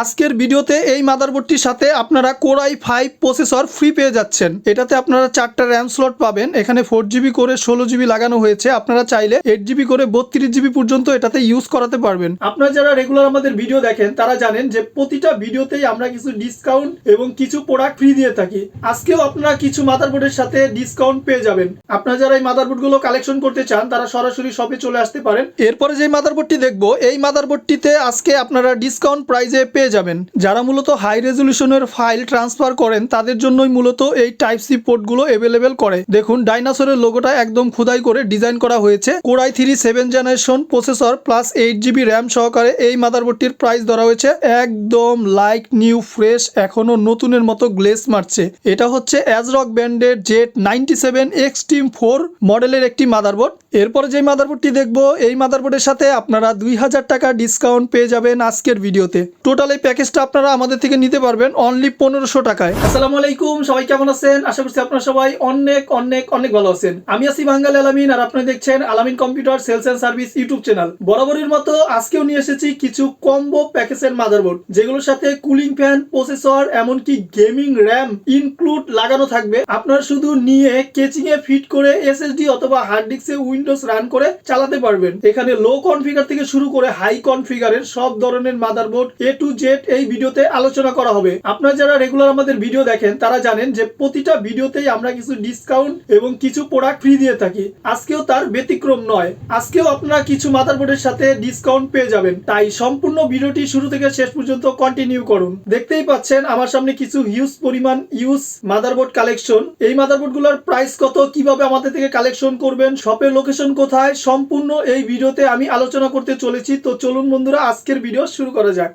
আজকের ভিডিওতে এই মাদারবোর্ডটির সাথে আপনারা কোরাই ফাইভ প্রসেসর ফ্রি পেয়ে যাচ্ছেন। এটাতে আপনারা চারটা র্যাম স্লট পাবেন। এখানে ফোর জিবি করে ষোলো জিবি লাগানো হয়েছে। আপনারা চাইলে এইট জিবি করে বত্রিশ জিবি পর্যন্ত এটাতে ইউজ করাতে পারবেন। আপনারা যারা রেগুলার আমাদের ভিডিও দেখেন, তারা জানেন যে প্রতিটা ভিডিওতেই আমরা কিছু ডিসকাউন্ট এবং কিছু প্রোডাক্ট ফ্রি দিয়ে থাকি। আজকেও আপনারা কিছু মাদারবোর্ডের সাথে ডিসকাউন্ট পেয়ে যাবেন। আপনারা যারা এই মাদারবোর্ডগুলো কালেকশন করতে চান, তারা সরাসরি শপে চলে আসতে পারেন। এরপরে যে মাদারবোর্ডটি দেখব, এই মাদারবোর্ডটিতে আজকে আপনারা ডিসকাউন্ট প্রাইজে পেয়ে যাবেন। যারা মূলত হাই রেজলিউশনের ফাইল ট্রান্সফার করেন, তাদের জন্যই মূলত এই টাইপ সি পোর্টগুলো অ্যাভেলেবেল করে। দেখুন ডাইনাসরের লোগোটা একদম খোদাই করে ডিজাইন করা হয়েছে। Core i three seven generation processor plus eight GB RAM সহকারে এই মাদারবোর্ডটির প্রাইস ধরা হয়েছে একদম লাইক নিউ ফ্রেশ এখনও নতুনের মতো গ্লেস মারছে। এটা হচ্ছে অ্যাজরক ব্যান্ডের Z ninety seven extreme four মডেলের একটি মাদারবোর্ড এরপরে যে মাদারবোর্ডটি দেখব, এই মাদারবোর্ডের সাথে আপনারা দুই হাজার টাকা ডিসকাউন্ট পেয়ে যাবেন আজকের ভিডিওতে টোটাল এই প্যাকেজটা আপনারা আমাদের থেকে নিতে পারবেন অনলি পনেরোশো টাকায়। আসসালামু আলাইকুম, সবাই কেমন আছেন? আশা করছি আপনারা সবাই অনেক অনেক অনেক ভালো আছেন। আমি আছি বাঙ্গাল আলামিন আর আপনারা দেখছেন Alamin computer sales and service YouTube channel. বরাবরের মতো আজকেও নিয়ে এসেছি কিছু কম্বো প্যাকেজের মাদারবোর্ড, যেগুলোর সাথে কুলিং ফ্যান, প্রসেসর, এমনকি গেমিং র্যাম ইনক্লুড লাগানো থাকবে। আপনারা শুধু নিয়ে কেচিং এ ফিট করে এসএসডি অথবা হার্ড ডিস্কে উইন্ডোজ রান করে চালাতে পারবেন। এখানে লো কনফিগার থেকে শুরু করে হাই কনফিগারের সব ধরনের মাদারবোর্ড এ টু জেড এই ভিডিওতে আলোচনা করা হবে। আপনারা যারা রেগুলার আমাদের ভিডিও দেখেন, তারা জানেন যে প্রতিটা ভিডিওতেই আমরা কিছু ডিসকাউন্ট এবং কিছু প্রোডাক্ট ফ্রি দিয়ে থাকি। আজকেও তার ব্যতিক্রম নয়। আজকেও আপনারা কিছু মাদারবোর্ডের সাথে ডিসকাউন্ট পেয়ে যাবেন। তাই সম্পূর্ণ ভিডিওটি শুরু থেকে শেষ পর্যন্ত কন্টিনিউ করুন। দেখতেই পাচ্ছেন, আমার সামনে কিছু হিউজ পরিমাণ ইউজ মাদারবোর্ড কালেকশন এই মাদারবোর্ডগুলোর প্রাইস কত? কীভাবে আমাদের থেকে কালেকশন করবেন? শপের লোকেশন কোথায়? সম্পূর্ণ এই ভিডিওতে আমি আলোচনা করতে চলেছি। তো চলুন বন্ধুরা, আজকের ভিডিও শুরু করা যাক।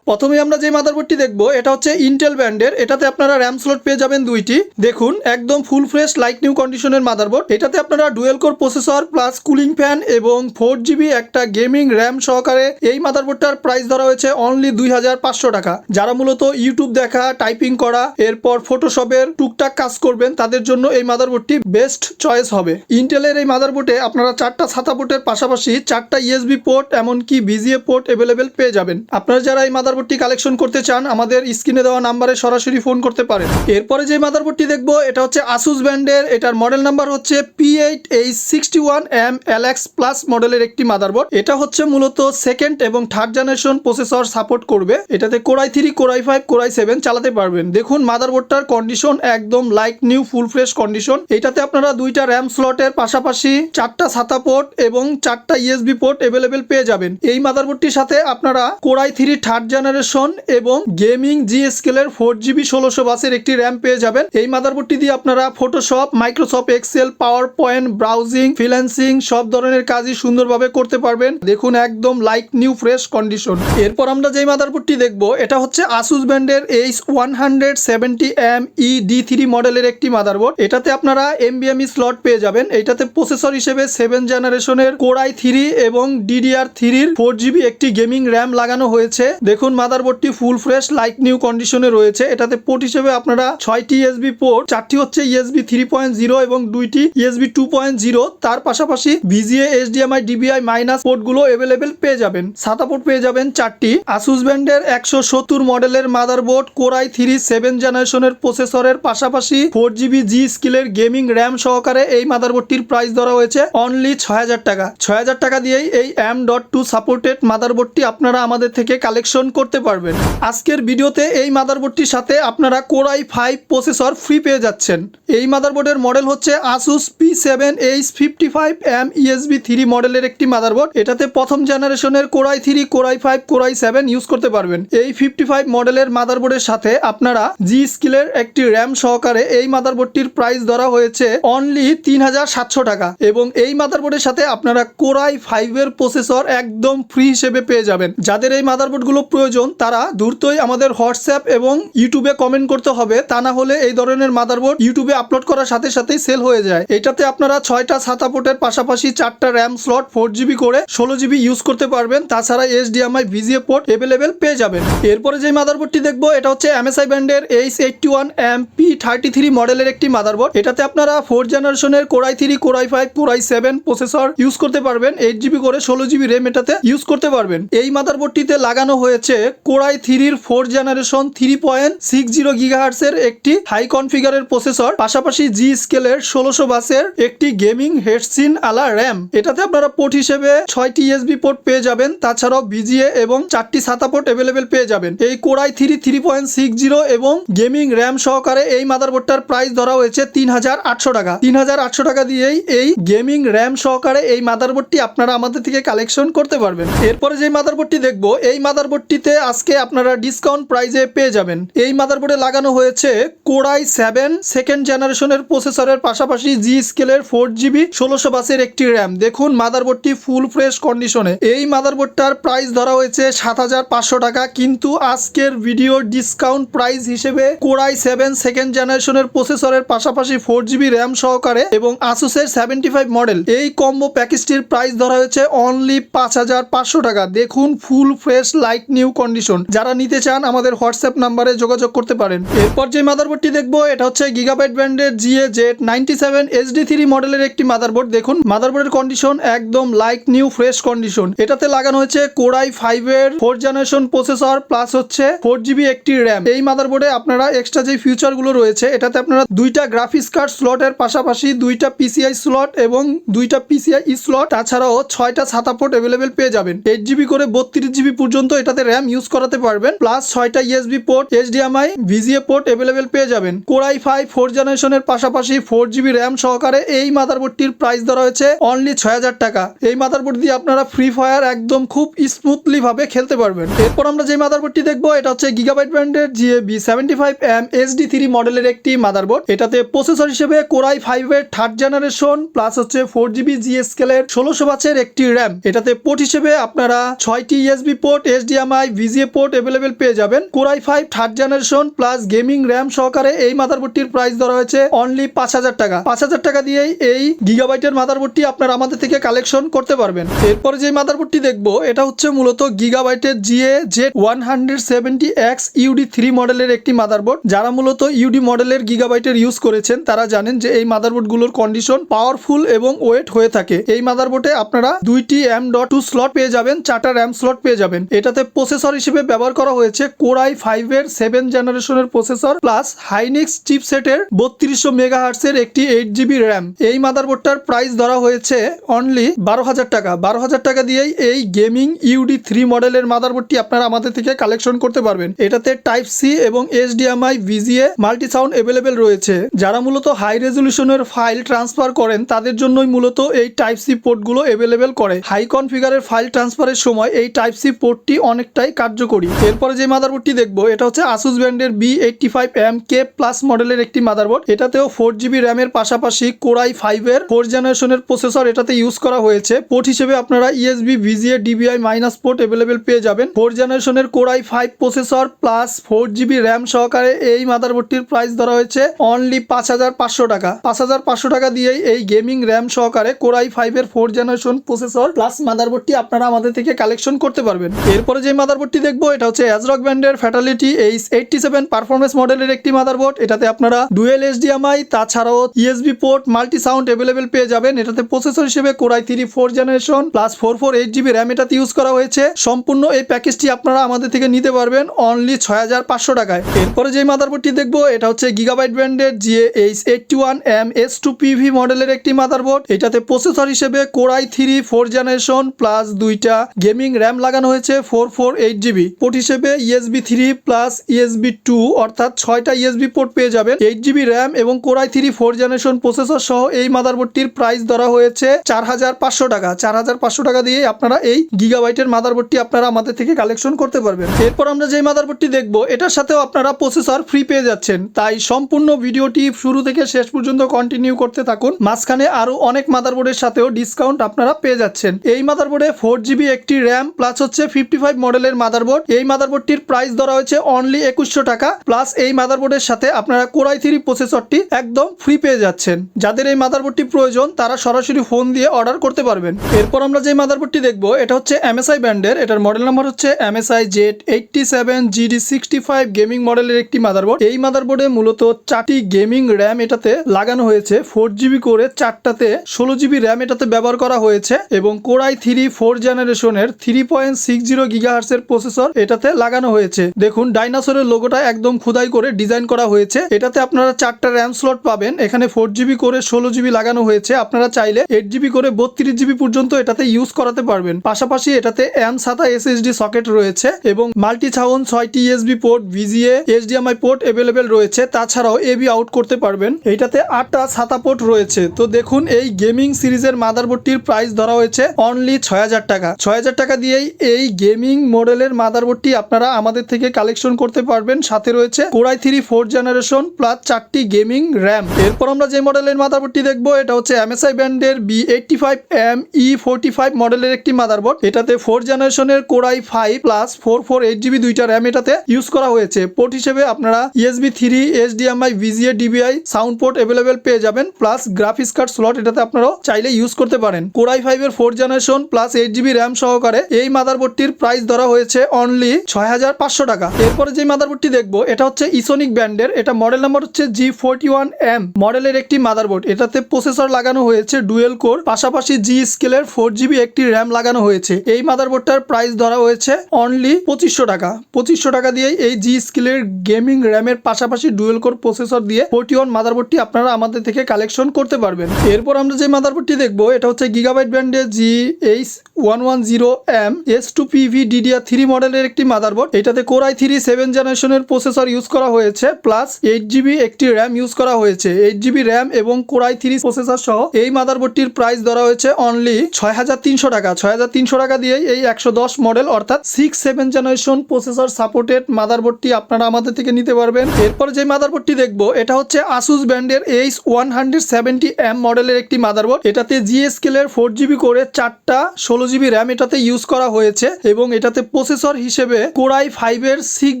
প্রথমে আমরা যে মাদারবোর্ডটি দেখব, এটা হচ্ছে ইন্টেল ব্র্যান্ডের। এটাতে আপনারা র্যাম স্লট পেয়ে যাবেন দুইটি। দেখুন, একদম ফুল ফ্রেশ লাইক নিউ কন্ডিশনের মাদারবোর্ড এটাতে আপনারা dual core processor plus cooling fan এবং ফোর জিবি একটা গেমিং র্যাম সহকারে এই মাদারবোর্ডটার প্রাইস ধরা হয়েছে অনলি দুই হাজার পাঁচশো টাকা। যারা মূলত ইউটিউব দেখা টাইপিং করা, এরপর ফটোশপের টুকটাক কাজ করবেন, তাদের জন্য এই মাদারবোর্ডটি বেস্ট চয়েস হবে। ইন্টেলের এই মাদারবোর্ডে আপনারা চারটা ছাতা পোর্টের পাশাপাশি চারটা ইএসবি পোর্ট এমনকি ভিজিএ পোর্ট অ্যাভেলেবেল পেয়ে যাবেন। আপনারা যারা এই মাদারবোর্ডটি কালেকশন করতে চান, আমাদের স্ক্রিনে দেওয়া নাম্বারে সরাসরি ফোন করতে পারেন। এরপরে যে মাদারবোর্ডটি দেখব, এটা হচ্ছে আসুস ব্র্যান্ডের, এটার মডেল নাম্বার হচ্ছে P eight H sixty one M LX plus মডেলের একটি মাদারবোর্ড। এটা হচ্ছে মূলত সেকেন্ড এবং থার্ড জেনারেশন প্রসেসর সাপোর্ট করবে। এটাতে core i three core i five core i seven চালাতে পারবেন। দেখুন, মাদারবোর্ডটার কন্ডিশন একদম like new full fresh condition এটাতে আপনারা দুইটা র্যাম স্লটের পাশাপাশি চারটা ছাতা পোর্ট এবং চারটা ইএসবি পোর্ট অ্যাভেলেবেল পেয়ে যাবেন। এই মাদারবোর্ডটির সাথে আপনারা core i three third generation এবং গেমিং জি স্কেলের ফোর জিবি ষোলোশো বাসের একটি র্যাম পেয়ে যাবেন। এই মাদারবোর্ডটি দিয়ে আপনারা Photoshop Microsoft Excel PowerPoint browsing freelancing সব ধরনের কাজই সুন্দরভাবে করতে পারবেন। দেখুন একদম লাইক নিউ ফ্রেশ কন্ডিশন এরপর আমরা যেই মাদারবোর্ডটি দেখব, এটা হচ্ছে আসুস ব্র্যান্ডের H one hundred seventy M E D three মডেলের একটি মাদারবোর্ড। এটাতে আপনারা এমবিএমই স্লট পেয়ে যাবেন। এটাতে প্রসেসর হিসেবে সেভেন জেনারেশনের কোরাই থ্রি এবং ডিডিআর থ্রির ফোর জিবি একটি গেমিং র্যাম লাগানো হয়েছে। দেখুন মাদারবোর্ডটি ফুল ফ্রেশ লাইক নিউ কন্ডিশনে রয়েছে। এটাতে পোর্ট হিসেবে আপনারা ছয়টি ইএসবি পোর্ট চারটি হচ্ছে ইএসবি থ্রি পয়েন্ট জিরো এবং দুইটি ইএসবি টু পয়েন্ট জিরো তার পাশাপাশি ভিজিএ এইচডিএমআই ডিবিআই মাইনাস পোর্টগুলো অ্যাভেলেবেল পেয়ে যাবেন। সাদা পোর্ট পেয়ে যাবেন চারটি। আসুস ব্র্যান্ডের একশো সত্তর মডেলের মাদারবোর্ড কোরাই থ্রি সেভেন জেনারেশনের প্রসেসরের পাশাপাশি ফোর জিবি জি স্কিলের গেমিং র্যাম সহকারে এই মাদারবোর্ডটির প্রাইস ধরা হয়েছে অনলি ছয় হাজার টাকা। ছয় হাজার টাকা দিয়েই এই এম ডট টু সাপোর্টেড মাদারবোর্ডটি আপনারা আমাদের থেকে কালেকশন করতে পারবেন। আজকের ভিডিওতে এই মাদারবোর্ডটির সাথে আপনারা কোরাই ফাইভ প্রসেসর ফ্রি পেয়ে যাচ্ছেন। এই মাদারবোর্ডের মডেল হচ্ছে Asus P seven H fifty five M USB three মডেলের একটি মাদারবোর্ড। এটাতে প্রথম জেনারেশনের core i three core i five core i seven use করতে পারবেন। এই ফিফটি ফাইভ মডেলের মাদারবোর্ডের সাথে আপনারা জি স্কিলের একটি র্যাম সহকারে এই মাদারবোর্ডটির প্রাইস ধরা হয়েছে অনলি তিন হাজার সাতশো টাকা। এবং এই মাদারবোর্ডের সাথে আপনারা কোরাই ফাইভের প্রসেসর একদম ফ্রি হিসেবে পেয়ে যাবেন। যাদের এই মাদারবোর্ডগুলো প্রয়োজন প্রয়োজন, তারা দ্রুতই আমাদের হোয়াটসঅ্যাপ এবং ইউটিউবে কমেন্ট করতে হবে। তা না হলে এই ধরনের মাদারবোর্ড ইউটিউবে আপলোড করার সাথে সাথেই সেল হয়ে যায়। এটাতে আপনারা ছয়টা ছাতা পোর্টের পাশাপাশি চারটা র্যাম স্লট ফোর জিবি করে ষোলো জিবি ইউজ করতে পারবেন। তাছাড়া এস এইচডিএমআই ভিজিএ পোর্ট এভেলেবেল পেয়ে যাবেন। এরপরে যে মাদারবোর্ডটি দেখব, এটা হচ্ছে এমএসআই ব্র্যান্ডের H eighty one M P thirty three মডেলের একটি মাদারবোর্ড। এটাতে আপনারা ফোর জেনারেশনের core i three core i five core i seven processor use করতে পারবেন। এইট জিবি করে ষোলো জিবি র্যাম এটাতে ইউজ করতে পারবেন। এই মাদারবোর্ডটিতে লাগানো হয়েছে কোরাই থ্রির four generation three point six zero গিগাহার্সের একটি হাই কনফিগারের প্রসেসর, পাশাপাশি জি স্কেলের ষোলোশো বাসের একটি গেমিং হেডসিন আলা র্যাম। এটাতে আপনারা পোর্ট হিসেবে ছয়টি ইএসবি পোর্ট পেয়ে যাবেন, তাছাড়াও বিজিএ এবং চারটি সাতা পোর্ট অ্যাভেলেবেল পেয়ে যাবেন। এই core i three three point six zero এবং গেমিং র্যাম সহকারে এই মাদারবোর্ডটার প্রাইস ধরা হয়েছে তিন হাজার আটশো টাকা। তিন হাজার আটশো টাকা দিয়েই এই গেমিং র্যাম সহকারে এই মাদারবোর্ডটি আপনারা আমাদের থেকে কালেকশন করতে পারবেন। এরপরে যে মাদারবোর্ডটি দেখব, এই মাদারবোর্ডটিতে আজকে আপনারা ডিসকাউন্ট প্রাইজে পেয়ে যাবেন। এই মাদারবোর্ডে লাগানো হয়েছে কোরাই সেভেন সেকেন্ড জেনারেশনের প্রসেসরের পাশাপাশি জি স্কেলের ফোর জিবি ষোলোশো বাসের একটি র্যাম দেখুন মাদারবোর্ডটি ফুল ফ্রেশ কন্ডিশনে এই মাদারবোর্ডটার প্রাইস ধরা হয়েছে সাত হাজার পাঁচশো টাকা, কিন্তু আজকের ভিডিও ডিসকাউন্ট প্রাইস হিসেবে কোরাই সেভেন সেকেন্ড জেনারেশনের প্রসেসরের পাশাপাশি ফোর জিবি র্যাম সহকারে এবং আসুসের সেভেন্টি ফাইভ মডেল এই কম্বো প্যাকেজটির প্রাইস ধরা হয়েছে অনলি পাঁচ হাজার পাঁচশো টাকা। দেখুন full fresh like new condition যারা নিতে চান আমাদের হোয়াটসঅ্যাপ নাম্বারে যোগাযোগ করতে পারেন। এরপর যে মাদারবোর্ডটি দেখব, এটা হচ্ছে গিগাবাইট ব্র্যান্ডের GA Z ninety seven HD three মডেলের একটি মাদারবোর্ড দেখুন মাদারবোর্ডের কন্ডিশন একদম লাইক নিউ ফ্রেশ কন্ডিশন এটাতে লাগানো হয়েছে কোরাই ফাইভ এর ফোর জেনারেশন প্রসেসর প্লাস হচ্ছে ফোর জিবি একটি র্যাম এই মাদারবোর্ডে আপনারা এক্সট্রা যে ফিউচারগুলো রয়েছে, এটাতে আপনারা দুইটা গ্রাফিক্স কার্ড স্লটের পাশাপাশি দুইটা পিসিআই স্লট এবং দুইটা পিসিআই স্লট তাছাড়াও ছয়টা ছাতা পোর্ট অ্যাভেলেবেল পেয়ে যাবেন। এইট জিবি করে বত্রিশ জিবি পর্যন্ত এটাতে র্যাম ইউজ করাতে পারবেন। প্লাস ছয়টা USB port HDMI VGA port available পেয়ে যাবেন। কোরাই ফাইভ ফোর জেনারেশনের পাশাপাশি ফোর জিবি র্যাম সহকারে এই মাদারবোর্ডটির প্রাইস ধরা হয়েছে অনলি ছয় হাজার টাকা। এই মাদারবোর্ড দিয়ে আপনারা ফ্রি ফায়ার একদম খুব স্মুথলি ভাবে খেলতে পারবেন। এরপর আমরা যে মাদারবোর্ডটি দেখব, এটা হচ্ছে গিগাবাইট ব্র্যান্ডের GA B seventy five M HD three মডেলের একটি মাদারবোর্ড এটাতে প্রসেসর হিসেবে কোরাই ফাইভ এর থার্ড জেনারেশন প্লাস হচ্ছে ফোর জিবি জি স্কেলের ষোলোশো বাচের একটি র্যাম এটাতে পোর্ট হিসেবে আপনারা ছয়টি USB port HDMI VGA port available পেয়ে যাবেন। Core i five, third generation plus gaming RAM সহকারে এই মাদারবোর্ডটির প্রাইস ধরা হয়েছে অনলি পাঁচ হাজার টাকা। পাঁচ হাজার টাকা দিয়েই এই গিগাবাইটের মাদারবোর্ডটি আপনারা আমাদের থেকে কালেকশন করতে পারবেন। এরপরে যে মাদারবোর্ডটি দেখব, এটা হচ্ছে মূলত গিগাবাইটের GA Z one hundred seventy X UD three মডেলের একটি মাদারবোর্ড। যারা মূলত ইউডি মডেলের গিগাবাইটের ইউজ করেছেন, তারা জানেন যে এই মাদারবোর্ডগুলোর কন্ডিশন পাওয়ারফুল এবং ওয়েট হয়ে থাকে। এই মাদারবোর্ডে আপনারা দুইটি এম ডট টু স্লট পেয়ে যাবেন, চারটা র্যাম স্লট পেয়ে যাবেন। এটাতে প্রসেসর হিসেবে ব্যবহার করা হয়েছে কোরাই ফাইভ এর সেভেন জেনারেশনের প্রসেসর প্লাস হাইনিক্স চিপসেটের বত্রিশশো মেগা হার্টসের একটি এইট জিবি র্যাম এই মাদারবোর্ডটার প্রাইস ধরা হয়েছে অনলি বারো হাজার টাকা। বারো হাজার টাকা দিয়েই এই গেমিং ইউডি থ্রি মডেলের মাদারবোর্ডটি আপনারা আমাদের থেকে কালেকশন করতে পারবেন। এটাতে টাইপ সি এবং HDMI VGA multi sound available রয়েছে। যারা মূলত হাই রেজলিউশনের ফাইল ট্রান্সফার করেন, তাদের জন্যই মূলত এই টাইপ সি পোর্টগুলো অ্যাভেলেবেল করে। হাই কনফিগারের ফাইল ট্রান্সফারের সময় এই টাইপ সি পোর্টটি অনেকটাই কার্যকরী। এরপরে যে মাদারবোর্ডটি দেখব, এটা হচ্ছে আসুস ব্র্যান্ডের B eighty five M K plus মডেলের একটি মাদারবোর্ড এটাতেও ফোর জিবি র্যামের পাশাপাশি কোরাই ফাইভ এর ফোর জেনারেশনের প্রসেসর এটাতে ইউজ করা হয়েছে। পোর্ট হিসেবে আপনারা USB VGA DVI minus port available পেয়ে যাবেন। ফোর জেনারেশনের core i five processor plus four GB RAM সহকারে এই মাদারবোর্ডটির প্রাইস ধরা হয়েছে অনলি পাঁচ হাজার পাঁচশো টাকা। পাঁচ হাজার পাঁচশো টাকা দিয়েই এই গেমিং র্যাম সহকারে কোরাই ফাইভ এর ফোর জেনারেশন প্রসেসর প্লাস মাদারবোর্ডটি আপনারা আমাদের থেকে কালেকশন করতে পারবেন। এরপরে যে মাদারবোর্ডটি দেখব, এটা হচ্ছে অ্যাজরক ব্র্যান্ডের Fatality H eighty seven performance মডেলের একটি মাদারবোর্ড এটাতে আপনারা ডুয়েল এইচডিএমআই তাছাড়াও USB port multi sound available পেয়ে যাবেন। এটাতে প্রসেসর হিসেবে core i three four generation plus four four eight GB RAM এটাতে ইউজ করা হয়েছে। সম্পূর্ণ এই প্যাকেজটি আপনারা আমাদের থেকে নিতে পারবেন অনলি ছয় হাজার পাঁচশো টাকায়। এরপরে যে মাদারবোর্ডটি দেখব, এটা হচ্ছে গিগাবাইট ব্র্যান্ডের GA H eighty one M S two PV মডেলের একটি মাদারবোর্ড এটাতে প্রসেসর হিসেবে core i three four generation plus দুইটা গেমিং র্যাম লাগানো হয়েছে four four eight GB port হিসেবে USB three plus USB two অর্থাৎ ছয়টা ইএসবি পোর্ট পেয়ে যাবেন। এইট জিবি র্যাম এবং core i three four generation processor সহ এই মাদারবোর্ডটির প্রাইস ধরা হয়েছে চার হাজার পাঁচশো টাকা। চার হাজার পাঁচশো টাকা দিয়ে আপনারা এই গিগাবাইটের মাদারবোর্ডটি আপনারা আমাদের থেকে কালেকশন করতে পারবেন। এরপর আমরা যে মাদারবোর্ডটি দেখব, এটার সাথেও আপনারা প্রসেসর ফ্রি পেয়ে যাচ্ছেন। তাই সম্পূর্ণ ভিডিওটি শুরু থেকে শেষ পর্যন্ত কন্টিনিউ করতে থাকুন। মাঝখানে আরও অনেক মাদারবোর্ডের সাথেও ডিসকাউন্ট আপনারা পেয়ে যাচ্ছেন। এই মাদারবোর্ডে ফোর জিবি একটি র্যাম প্লাস হচ্ছে ফিফটি ফাইভ মডেলের মাদারবোর্ড এই মাদারবোর্ডটির প্রাইস ধরা হয়েছে অনলি একুশশো টাকা প্লাস এই মাদারবোর্ডের সাথে আপনারা কোরাই থ্রি প্রসেসরটি একদম ফ্রি পেয়ে যাচ্ছেন। যাদের এই মাদারবোর্ডটি প্রয়োজন, তারা সরাসরি ফোন দিয়ে অর্ডার করতে পারবেন। এরপর আমরা যে মাদারবোর্ডটি দেখব, এটা হচ্ছে এমএসআই ব্র্যান্ডের। এটার মডেল নাম্বার হচ্ছে MSI Z eighty seven GD sixty five gaming মডেলের একটি মাদারবোর্ড এই মাদারবোর্ডে মূলত চারটি গেমিং র্যাম এটাতে লাগানো হয়েছে। ফোর জিবি করে চারটাতে ষোলো জিবি র্যাম এটাতে ব্যবহার করা হয়েছে এবং কোরাই থ্রি ফোর জেনারেশনের থ্রি পয়েন্ট সিক্স জিরো গিগাহার্সের প্রসেসর এটাতে লাগানো হয়েছে। দেখুন, ডাইনাসোরের লোগোটা একদম খুদাই করে ডিজাইন করা হয়েছে। এটাতে আপনারা চারটা র্যাম স্লট পাবেন। এখানে ফোর জিবি করে ষোলো জিবি লাগানো হয়েছে। আপনারা চাইলে এইট জিবি করে বত্রিশ জিবি পর্যন্ত এটাতে ইউজ করাতে পারবেন। পাশাপাশি এটাতে এম সাতা এসএসডি সকেট রয়েছে এবং মাল্টি ছাউন ছয়টি USB port VGA HDMI port available রয়েছে। তাছাড়াও এবি আউট করতে পারবেন। এটাতে আটটা সাতা পোর্ট রয়েছে। তো দেখুন, এই গেমিং সিরিজের মাদারবোর্ডটির প্রাইস ধরা হয়েছে অনলি ছয় হাজার টাকা। ছয় হাজার টাকা দিয়েই এই গেমিং মডেলের মাদারবোর্ডটি আপনারা আমাদের থেকে কালেকশন করতে পারবেন। সাথে রয়েছে core i three four generation plus চারটি গেমিং র্যাম এরপর আমরা যে মডেলের মাদারবোর্ডটি দেখব, এটা হচ্ছে এমএসআই ব্র্যান্ডের B eighty five M E forty five মডেলের একটি মাদারবোর্ড। এটাতে ফোর জেনারেশনের core i five plus four four eight GB দুইটা র্যাম এটাতে ইউজ করা হয়েছে। পোর্ট হিসেবে আপনারা USB three HDMI VGA DVI sound port available পেয়ে যাবেন প্লাস গ্রাফিক্স কার্ড স্লট এটাতে আপনারাও চাইলে ইউজ করতে পারেন। কোরাই ফাইভ এর four generation plus eight GB RAM সহকারে এই মাদারবোর্ডটির প্রাইস ধরা হয়েছে অনলি ছয় হাজার পাঁচশো টাকা। এরপরে যে মাদারবোর্ডটি দেখব, এটা হচ্ছে ইসোনিক ব্র্যান্ডের, এটা মডেল নাম্বার হচ্ছে জি ফোরটি ওয়ান এম মডেলের একটি মাদারবোর্ড এটাতে প্রসেসর লাগানো হয়েছে ডুয়েল কোর পাশাপাশি জি স্কেলের ফোর জিবি একটি র্যাম লাগানো হয়েছে। এই মাদারবোর্ডটার প্রাইস ধরা হয়েছে অনলি পঁচিশশো টাকা। পঁচিশশো টাকা দিয়ে এই জি স্কেলের গেমিং র্যামের পাশাপাশি ডুয়েল কোর প্রসেসর দিয়ে ফোরটি ওয়ান মাদারবোর্ডটি আপনারা আমাদের থেকে কালেকশন করতে পারবেন। এরপর আমরা যে মাদারবোর্ডটি দেখব, এটা হচ্ছে গিগাবাইট ব্র্যান্ডের G H one one zero M S two PV DDR three মডেলের একটি মাদারবোর্ড। এটাতে কোরাই থ্রি সেভেন জেনারেশনের প্রসেসর ইউজ করা হয়েছে প্লাস এইট জিবি একটি র্যাম ইউজ করা হয়েছে। এইট জিবি র্যাম এবং কোরাই থ্রি প্রসেসর সহ এই মাদারবোর্ডটির প্রাইস ধরা হয়েছে অনলি ছয় হাজার তিনশো টাকা। ছয় হাজার তিনশো টাকা দিয়ে এই একশো দশ মডেল অর্থাৎ six seven generation processor supported mother মাদারবোর্ডটি আপনারা আমাদের থেকে নিতে পারবেন। এরপর যে মাদারবোর্ডটি দেখব, এটা হচ্ছে আসুস ব্র্যান্ডের H one hundred seventy M মডেলের একটি মাদারবোর্ড। এটাতে জিএস স্কেলের ফোর জিবি করে চারটা ষোলো জিবি র্যাম এটাতে ইউজ করা হয়েছে এবং এটাতে প্রসেসর হিসেবে কোরাই ফাইভ এর সিক্স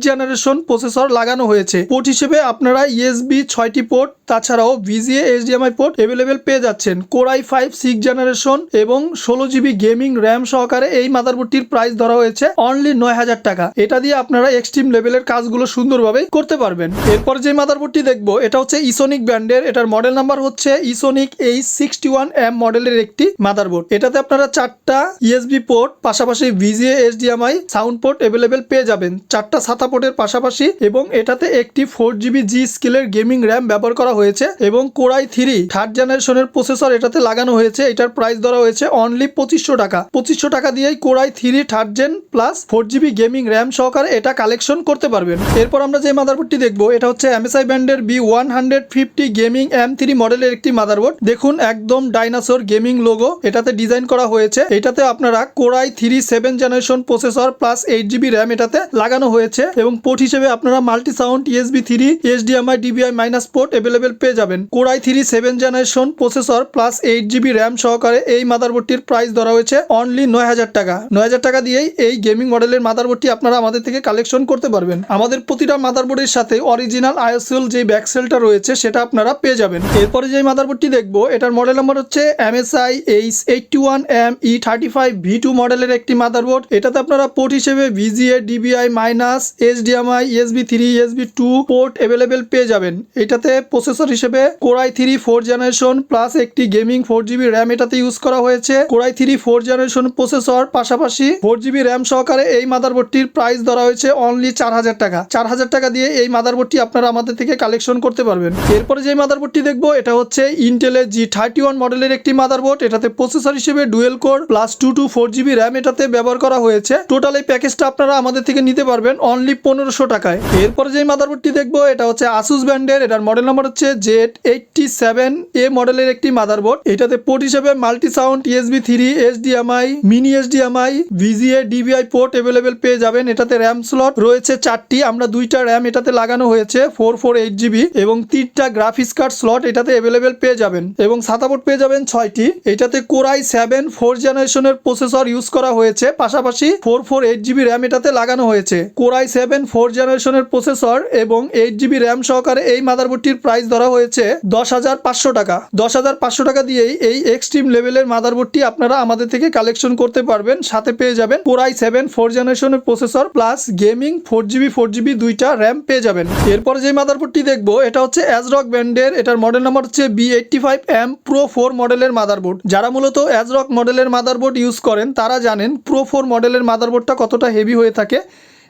জেনারেশন প্রসেসর লাগানো হয়েছে। পোর্ট হিসেবে আপনারা ইএসবি ছয়টি পোর্ট তাছাড়াও ভিজিএ এইচডিএমআই পোর্ট অ্যাভেলেবেল পেয়ে যাচ্ছেন। কোরাই ফাইভ সিক্স জেনারেশন এবং ষোলো জিবি গেমিং র্যাম সহকারে এই মাদারবোর্ডটির প্রাইস ধরা হয়েছে অনলি নয় হাজার টাকা। এটা দিয়ে আপনারা এক্সট্রিম লেভেলের কাজগুলো সুন্দরভাবে করতে পারবেন। এরপর যে মাদারবোর্ডটি দেখব, এটা হচ্ছে ইসোনিক ব্র্যান্ডের এটার মডেল নাম্বার হচ্ছে Esonic H sixty one M মডেলের একটি মাদারবোর্ড এটাতে আপনারা চারটা ইএসবি পোর্ট পাশাপাশি VGA HDMI sound port available পেয়ে যাবেন। চারটা সাতা পোর্টের পাশাপাশি এবং এটাতে একটি ফোর জিবি জি স্কেলের গেমিং র্যাম ব্যবহার করা হয়েছে এবং কোরাই থ্রি থার্ড জেনারেশনের প্রসেসর এটাতে লাগানো হয়েছে। এটার প্রাইস ধরা হয়েছে অনলি পঁচিশশো টাকা। পঁচিশশো টাকা দিয়েই Core i three third gen plus four GB gaming RAM সহকারে এটা কালেকশন করতে পারবেন। এরপর আমরা যে মাদারবোর্ডটি দেখব, এটা হচ্ছে এমএসআই ব্র্যান্ডের B one hundred fifty gaming M three মডেলের একটি মাদারবোর্ড দেখুন, একদম ডাইনাসোর গেমিং লোগো এটাতে ডিজাইন করা হয়েছে। এটাতে আপনারা Core i three seven generation processor plus eight GB RAM এটাতে লাগানো হয়েছে এবং পোর্ট হিসেবে আপনারা multi sound USB three HDMI DVI minus port available পেয়ে যাবেন। Core i three seven generation processor plus eight GB RAM সহকারে এই মাদারবোর্ডটির প্রাইস ধরা হয়েছে অনলি নয় হাজার টাকা। নয় হাজার টাকা দিয়েই এই গেমিং মডেলের মাদারবোর্ডটি আপনারা আমাদের থেকে কালেকশন করতে পারবেন। আমাদের প্রতিটা মাদারবোর্ডের সাথে অরিজিনাল আইএসএল যে ব্যাকসেলটা রয়েছে সেটা আপনারা পেয়ে যাবেন। এরপরে যে মাদারবোর্ডটি দেখব, এটার মডেল নাম্বার হচ্ছে MSI H eighty one M E thirty five V two মডেলের একটি মাদারবোর্ড এটাতে আপনারা পোর্ট হিসেবে VGA DVI minus HDMI USB three USB two port available পেয়ে যাবেন। এটাতে প্রসেসর হিসেবে Core i three four generation plus একটি গেমিং ফোর জিবি র্যাম এটাতে ইউজ করা হয়েছে। Core i three four generation processor পাশাপাশি ফোর জিবি র্যাম সহকারে এই মাদারবোর্ডটির প্রাইস ধরা হয়েছে অনলি চার হাজার টাকা। চার হাজার টাকা দিয়ে এই মাদারবোর্ডটি আপনারা আমাদের থেকে কালেকশন করতে পারবেন। এরপরে যে মাদারবোর্ডটি দেখব, এটা হচ্ছে ইন্টেলের জি থার্টি ওয়ান মডেলের একটি মাদারবোর্ড এটাতে প্রসেসর হিসেবে dual core plus two two four GB RAM এটাতে ব্যবহার করা হয়েছে। টোটাল এই প্যাকেজটা আপনারা আমাদের থেকে নিতে পারবেন অনলি পনেরোশো টাকায়। এরপরে যে মাদারবোর্ডটি দেখব, এটা হচ্ছে আসুস ব্র্যান্ডের এটার মডেল নাম্বার হচ্ছে জেড এইটটি সেভেন এ মডেলের একটি মাদারবোর্ড এটাতে পোর্ট হিসেবে multi sound USB three HDMI mini HDMI VGA DVI port available পেয়ে যাবেন। এটাতে র্যাম স্লট রয়েছে চারটি, আমরা দুইটা র্যাম এটাতে লাগানো হয়েছে ফোর ফোর এইট জিবি এবং তিনটা গ্রাফিক্স কার্ড স্লট এটাতে অ্যাভেলেবেল পেয়ে যাবেন। এবং সাতাপোর্ট পেয়ে যাবেন ছয়টি। এটাতে কোরাই সেভেন ফোর জেনারেশনের প্রসেসর ইউজ করা হয়েছে। পাশাপাশি four four eight GB RAM এটাতে লাগানো হয়েছে। কোরাই সেভেন, ফোর জেনারেশনের প্রসেসর এবং এইট জিবি র্যাম সহকারে এই মাদারবোর্ডটির প্রাইস ধরা হয়েছে দশ হাজার পাঁচশো টাকা। দশ হাজার পাঁচশো টাকা দিয়েই এই এক্সট্রিম লেভেলের মাদারবোর্ডটি আপনারা আমাদের থেকে কালেকশন করতে পারবেন, সাথে পেয়ে যাবেন কোরাই সেভেন, ফোর জেনারেশনের processor plus gaming, four GB four GB দুইটা র্যাম পেয়ে যাবেন। এরপর যে মাদারবোর্ডটি দেখব, এটা হচ্ছে অ্যাজরক ব্র্যান্ডের এটার মডেল নাম্বার হচ্ছে B eighty five M pro four মডেলের মাদারবোর্ড। যারা মূলত অ্যাজরক মডেলের মাদারবোর্ড ইউজ করেন, তারা জানেন প্রো ফোর মডেলের মাদারবোর্ডটা কতটা হেভি হয়ে থাকে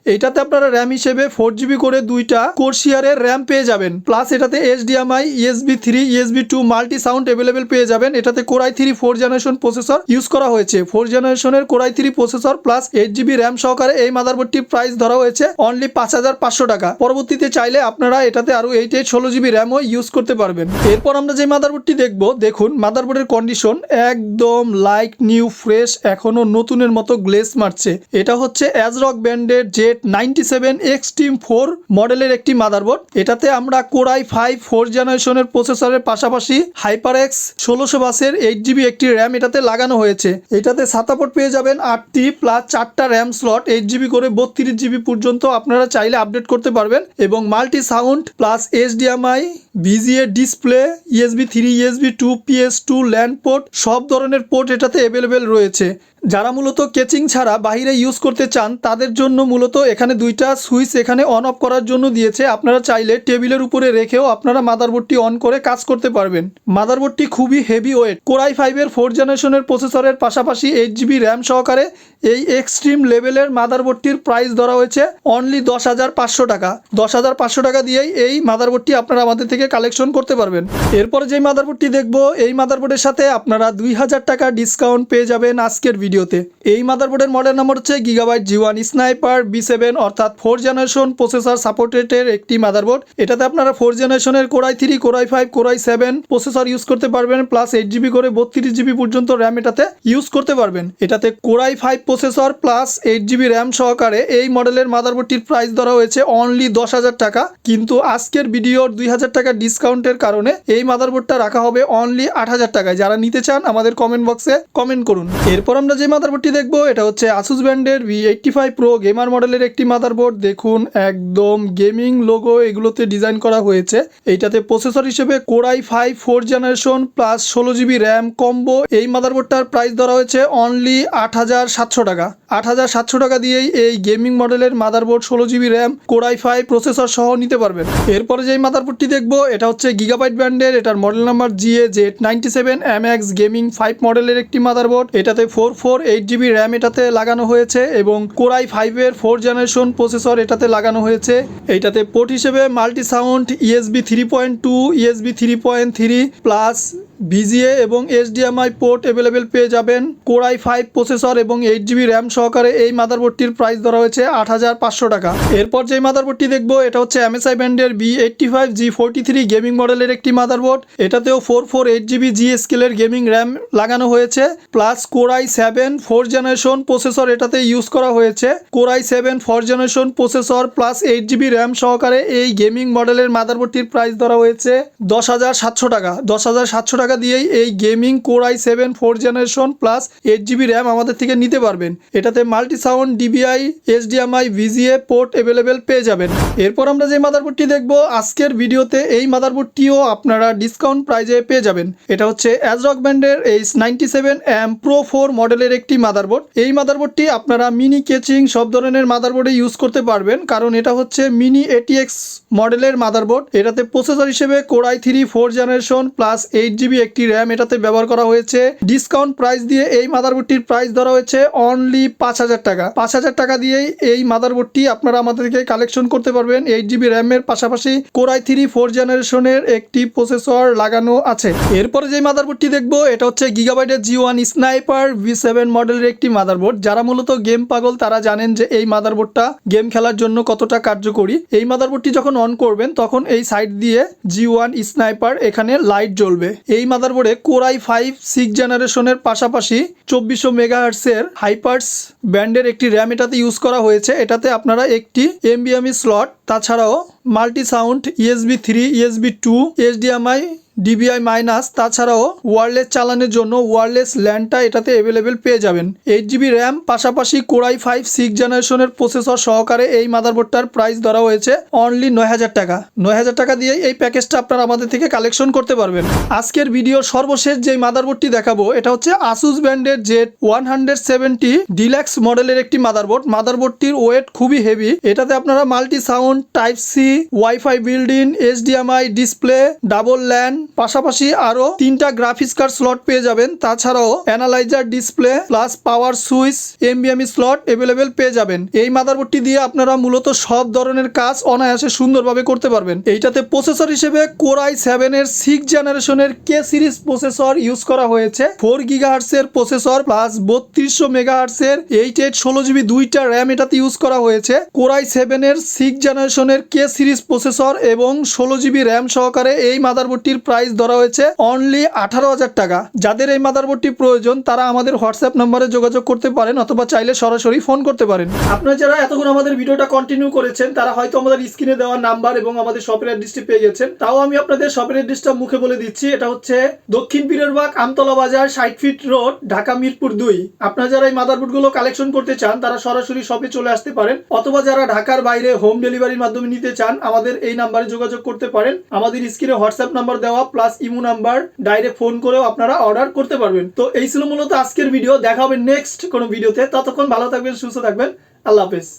এইটাতে আপনারা র্যাম হিসেবে ফোর জিবি করে দুইটা কোর্সিয়ারের র্যাম পেয়ে যাবেন। প্লাস এটাতে HDMI USB three USB two multi sound available পেয়ে যাবেন। এটাতে Core i three four generation processor use করা হয়েছে। ফোর জেনারেশনের Core i three processor plus eight GB RAM সহকারে এই মাদারবোর্ডটির প্রাইস ধরা হয়েছে অনলি পাঁচ হাজার পাঁচশো টাকা। পরবর্তীতে চাইলে আপনারা এটাতে আরও এইট এইট ষোলো জিবি র্যামও ইউজ করতে পারবেন। এরপর আমরা যে মাদারবোর্ডটি দেখব, দেখুন মাদারবোর্ডের কন্ডিশন একদম লাইক নিউ ফ্রেশ এখনও নতুনের মতো গ্লেস মারছে। এটা হচ্ছে অ্যাজরক ব্র্যান্ডের Z ninety seven extreme four মডেলের একটি মাদারবোর্ড এটাতে আমরা কোরাই ফাইভ ফোর জেনারেশনের প্রসেসরের পাশাপাশি হাইপার এক্স ষোলোশো বাসের এইট জিবি একটি র্যাম এটাতে লাগানো হয়েছে। এটাতে সাতাপোর্ট পেয়ে যাবেন আটটি প্লাস চারটা র্যাম স্লট এইট জিবি করে বত্রিশ জিবি পর্যন্ত আপনারা চাইলে আপডেট করতে পারবেন এবং multi sound plus HDMI VGA display USB three USB two PS two LAN port, সব ধরনের পোর্ট এটাতে অ্যাভেলেবেল রয়েছে। যারা মূলত কেচিং ছাড়া বাইরে ইউজ করতে চান, তাদের জন্য মূলত এখানে দুইটা সুইচ এখানে অন অফ করার জন্য দিয়েছে। আপনারা চাইলে টেবিলের উপরে রেখেও আপনারা মাদারবোর্ডটি অন করে কাজ করতে পারবেন। মাদারবোর্ডটি খুবই হেভি ওয়েট কোরাই ফাইভের ফোর জেনারেশনের প্রসেসরের পাশাপাশি এইট জিবি র্যাম সহকারে এই এক্সট্রিম লেভেলের মাদারবোর্ডটির প্রাইস ধরা হয়েছে অনলি দশ হাজার পাঁচশো টাকা। দশ হাজার পাঁচশো টাকা দিয়েই এই মাদারবোর্ডটি আপনারা আমাদের থেকে কালেকশন করতে পারবেন। এরপরে যে মাদারবোর্ডটি দেখব, এই মাদারবোর্ডের সাথে আপনারা দুই হাজার টাকা ডিসকাউন্ট পেয়ে যাবেন আজকের ভিডিওতে। এই মাদারবোর্ডের মডেল নাম্বার হচ্ছে Gigabyte G one Sniper B seven অর্থাৎ ফোর জেনারেশন প্রসেসর সাপোর্টেডের একটি মাদারবোর্ড এটাতে আপনারা ফোর জেনারেশনের Core i three Core i five Core i seven processor use করতে পারবেন প্লাস এইট জিবি করে বত্রিশ জিবি পর্যন্ত র্যাম এটাতে ইউজ করতে পারবেন। এটাতে Core i five processor plus eight GB RAM সহকারে এই মডেলের মাদারবোর্ডটির প্রাইস ধরা হয়েছে অনলি দশ হাজার টাকা। কিন্তু আজকের ভিডিওর দুই হাজার টাকা ডিসকাউন্টের কারণে এই মাদারবোর্ডটা রাখা হবে অনলি আট হাজার টাকায়। যারা নিতে চান, আমাদের কমেন্ট বক্সে কমেন্ট করুন। এরপর আমরা যে মাদারবোর্ডটি দেখব, এটা হচ্ছে আসুস ব্র্যান্ডের V eighty five pro gamer মডেলের একটি মাদারবোর্ড দেখুন, একদম গেমিং লোগো এগুলোতে ডিজাইন করা হয়েছে। এইটাতে প্রসেসর হিসেবে Core i five four generation plus ষোলো জিবি র্যাম কম্বো এই মাদারবোর্ডটার প্রাইস ধরা হয়েছে অনলি আট হাজার সাতশো টাকা। আট হাজার সাতশো টাকা দিয়েই এই গেমিং মডেলের মাদারবোর্ড ষোলো GB RAM Core i five processor সহ নিতে পারবেন। এরপরে যেই মাদারবোর্ডটি দেখব এটা হচ্ছে গিগাবাইট ব্র্যান্ডের এটার model number GA Z ninety seven M X gaming five মডেলের একটি মাদারবোর্ড এটাতে four four eight GB RAM এটাতে লাগানো হয়েছে এবং কোরাই ফাইভের ফোর জেনারেশন প্রসেসর এটাতে লাগানো হয়েছে। এইটাতে পোর্ট হিসেবে multi sound USB three point two USB three point three plus VGA এবং এইচডিএমআই পোর্ট অ্যাভেলেবেল পেয়ে যাবেন। কোরাই ফাইভ প্রসেসর এবং এইট জিবি র্যাম সহকারে এই মাদারবোর্ডটির প্রাইস ধরা হয়েছে আট হাজার পাঁচশো টাকা। এরপর যে মাদারবোর্ডটি দেখব, এটা হচ্ছে এমএসআই ব্র্যান্ডের B eighty five G forty three gaming মডেলের একটি মাদারবোর্ড। এটাতেও four four eight GB G স্কেলের গেমিং র্যাম লাগানো হয়েছে plus Core i seven four generation processor এটাতে ইউজ করা হয়েছে। Core i seven four generation processor plus eight GB RAM সহকারে এই গেমিং মডেলের মাদারবোর্ডটির প্রাইস ধরা হয়েছে দশ হাজার সাতশো টাকা। দশ হাজার সাতশো টাকা দিয়েই এই gaming Core i seven four generation plus eight GB RAM আমাদের থেকে নিতে পারবেন। এটাতে multi sound DVI, HDMI, VGA, port available পেয়ে যাবেন। এরপর আমরা যে মাদারবোর্ডটি দেখব, আজকের ভিডিওতে এই মাদারবোর্ডটিও আপনারা ডিসকাউন্ট প্রাইজে পেয়ে যাবেন। এটা হচ্ছে অ্যাজরক ব্র্যান্ডের H ninety seven M pro four মডেলের একটি মাদারবোর্ড। এই মাদারবোর্ডটি আপনারা মিনি কেচিং সব ধরনের মাদারবোর্ডে ইউজ করতে পারবেন, কারণ এটা হচ্ছে মিনি এটিএক্স মডেলের মাদারবোর্ড। এটাতে প্রসেসর হিসেবে Core i three four generation plus eight GB একটি র্যাম এটাতে ব্যবহার করা হয়েছে। ডিসকাউন্ট প্রাইস দিয়ে এই মাদারবোর্ডটির প্রাইস ধরা হয়েছে অনলি পাঁচ হাজার টাকা। পাঁচ হাজার টাকা দিয়েই এই মাদারবোর্ডটি আপনারা আমাদেরকে কালেকশন করতে পারবেন। এইট জিবি র্যামের পাশাপাশি কোরাই থ্রি ফোর জেনারেশনের একটি প্রসেসর লাগানো আছে। এরপরে যে মাদারবোর্ডটি দেখব, এটা হচ্ছে গিগাবাইটের G one Sniper V seven মডেলের একটি মাদারবোর্ড যারা মূলত গেম পাগল, তারা জানেন যে এই মাদারবোর্ডটা গেম খেলার জন্য কতটা কার্যকরী। এই মাদারবোর্ডটি যখন অন করবেন, তখন এই সাইড দিয়ে জি ওয়ান স্নাইপার এখানে লাইট জ্বলবে। এই মাদারবোর্ডে কোরাই ফাইভ সিক্স জেনারেশনের পাশাপাশি চব্বিশশো মেগাহার্সের হাইপার্স ব্যান্ডের একটি র্যাম এটাতে ইউজ করা হয়েছে। এটাতে আপনারা একটি এমবিএমই স্লট, তাছাড়াও multi sound USB three, USB two, HDMI DVI minus তাছাড়াও ওয়ারলেস চালানোর জন্য ওয়ারলেস ল্যান্ডটা এটাতে অ্যাভেলেবেল পেয়ে যাবেন। এইট জিবি র্যাম পাশাপাশি কোরাই ফাইভ সিক্স জেনারেশনের প্রসেসর সহকারে এই মাদারবোর্ডটার প্রাইস ধরা হয়েছে অনলি নয় হাজার টাকা। নয় হাজার টাকা দিয়ে এই প্যাকেজটা আপনারা আমাদের থেকে কালেকশন করতে পারবেন। আজকের ভিডিওর সর্বশেষ যে মাদারবোর্ডটি দেখাবো, এটা হচ্ছে আসুস ব্র্যান্ডের Z one hundred seventy deluxe মডেলের একটি মাদারবোর্ড মাদারবোর্ডটির ওয়েট খুবই হেভি এটাতে আপনারা multi sound type C WiFi building HDMI display double LAN পাশাপাশি আরও তিনটা গ্রাফিক্স কার্ড স্লট পেয়ে যাবেন। তাছাড়াও analyzer display plus power switch এমবিএমই slot available পেয়ে যাবেন। এই মাদারবোর্ডটি দিয়ে আপনারা মূলত সব ধরনের কাজ অনায়াসে সুন্দরভাবে করতে পারবেন। এইটাতে প্রসেসর হিসেবে কোরাই সেভেন এর সিক্স জেনারেশনের কে সিরিজ প্রসেসর ইউজ করা হয়েছে। ফোর গিগাহার্স এর প্রসেসর প্লাস বত্রিশশো মেগাহার্স এর এইট এইট ষোলো জিবি দুইটা র্যাম এটাতে ইউজ করা হয়েছে। কোরাই সেভেন এর সিক্স জেনারেশনের কে সিরিজ প্রসেসর এবং ষোলো জিবি র্যাম সহকারে এই মাদারবোর্ডটির প্রাইস ধরা হয়েছে অনলি আঠারো হাজার টাকা। যাদের এই মাদারবোর্ডটি প্রয়োজন, তারা আমাদের হোয়াটসঅ্যাপ নম্বরে যোগাযোগ করতে পারেন অথবা চাইলে সরাসরি ফোন করতে পারেন। আপনারা যারা এতক্ষণ আমাদের ভিডিওটা কন্টিনিউ করেছেন, তারা হয়তো আমাদের স্ক্রিনে দেওয়া নাম্বার এবং আমাদের শপের অ্যাড্রেসটি পেয়ে গেছেন তাও আমি আপনাদের শপের অ্যাড্রেসটা মুখে বলে দিচ্ছি, এটা হচ্ছে দক্ষিণ পীরেরবাগ আমতলা বাজার, ষাট ফিট রোড ঢাকা মিরপুর দুই। আপনারা যারা এই মাদারবোর্ডগুলো কালেকশন করতে চান, তারা সরাসরি শপে চলে আসতে পারেন। অথবা যারা ঢাকার বাইরে হোম ডেলিভারির মাধ্যমে নিতে চান, আমাদের এই নাম্বারে যোগাযোগ করতে পারেন। আমাদের স্ক্রিনে হোয়াটসঅ্যাপ নাম্বার দেওয়া plus imo number direct phone করেও আপনারা অর্ডার করতে পারবেন। তো এই ছিল মূলত আজকের ভিডিও দেখা হবে নেক্সট কোনো ভিডিওতে ততক্ষণ ভালো থাকবেন, সুস্থ থাকবেন। আল্লাহ হাফেজ।